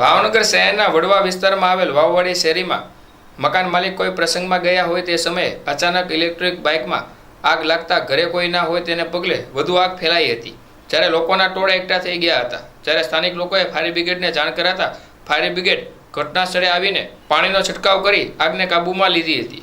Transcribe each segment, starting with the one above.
ભાવનગર શહેરના વડવા વિસ્તારમાં આવેલ વાવવાડી શેરીમાં મકાન માલિક કોઈ પ્રસંગમાં ગયા હોય તે સમયે અચાનક ઇલેક્ટ્રિક બાઇકમાં આગ લાગતા ઘરે કોઈ ના હોય તેને પગલે વધુ આગ ફેલાઈ હતી. જ્યારે લોકોના ટોળા એકઠા થઈ ગયા હતા. જ્યારે સ્થાનિક લોકોએ ફાયર બ્રિગેડને જાણ કરાતા ફાયર બ્રિગેડ ઘટના સ્થળે આવીને પાણીનો છંટકાવ કરી આગને કાબૂમાં લીધી હતી.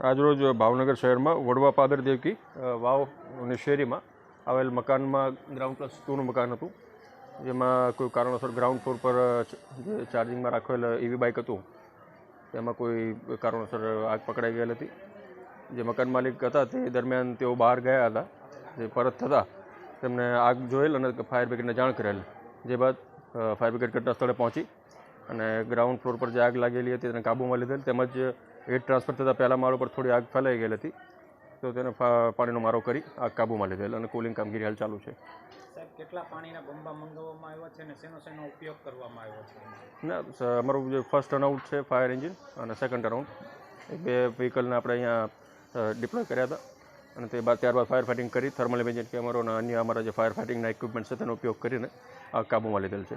આજરોજ ભાવનગર શહેરમાં વડવા પાદર દેવકી વાવ વાવની શેરીમાં આવેલ મકાનમાં ગ્રાઉન્ડ પ્લસ ટુનું મકાન હતું. જેમાં કોઈ કારણોસર ગ્રાઉન્ડ ફ્લોર પર જે ચાર્જિંગમાં રાખેલ એવી બાઇક હતું. તેમાં કોઈ કારણોસર આગ પકડાઈ ગયેલ હતી. જે મકાન માલિક હતા, તે દરમિયાન તેઓ બહાર ગયા હતા. જે પરત થતાં તેમને આગ જોયેલ અને ફાયર બ્રિગેડને જાણ કરેલ. જે બાદ ફાયર બ્રિગેડ ઘટના સ્થળે પહોંચી અને ગ્રાઉન્ડ ફ્લોર પર જે આગ લાગેલી હતી તેને કાબૂમાં લીધેલ તેમજ હીટ ટ્રાન્સફર થતાં પહેલા માળ ઉપર થોડી આગ ફેલાઈ ગયેલી હતી. તો તેને પાણીનો મારો કરી આગ કાબૂમાં લીધેલ અને કુલિંગ કામગીરી હાલ ચાલુ છે. કેટલા પાણીના બંબા મંગાવવામાં આવ્યા છે અને શેનો શેનો ઉપયોગ કરવામાં આવ્યો છે? ના અમારું જે ફર્સ્ટ રનઆઉટ છે ફાયર એન્જિન અને સેકન્ડ રાઉન્ડ એ બે વ્હીકલને આપણે અહીંયા ડિપ્લોય કર્યા હતા. અને તે બાદ ત્યારબાદ ફાયર ફાઇટિંગ કરી થર્મલ ઇમેજિન કેમેરો અને અન્ય અમારા જે ફાયર ફાઇટિંગના ઇક્વિપમેન્ટ છે તેનો ઉપયોગ કરીને આ કાબૂમાં લીધેલ છે.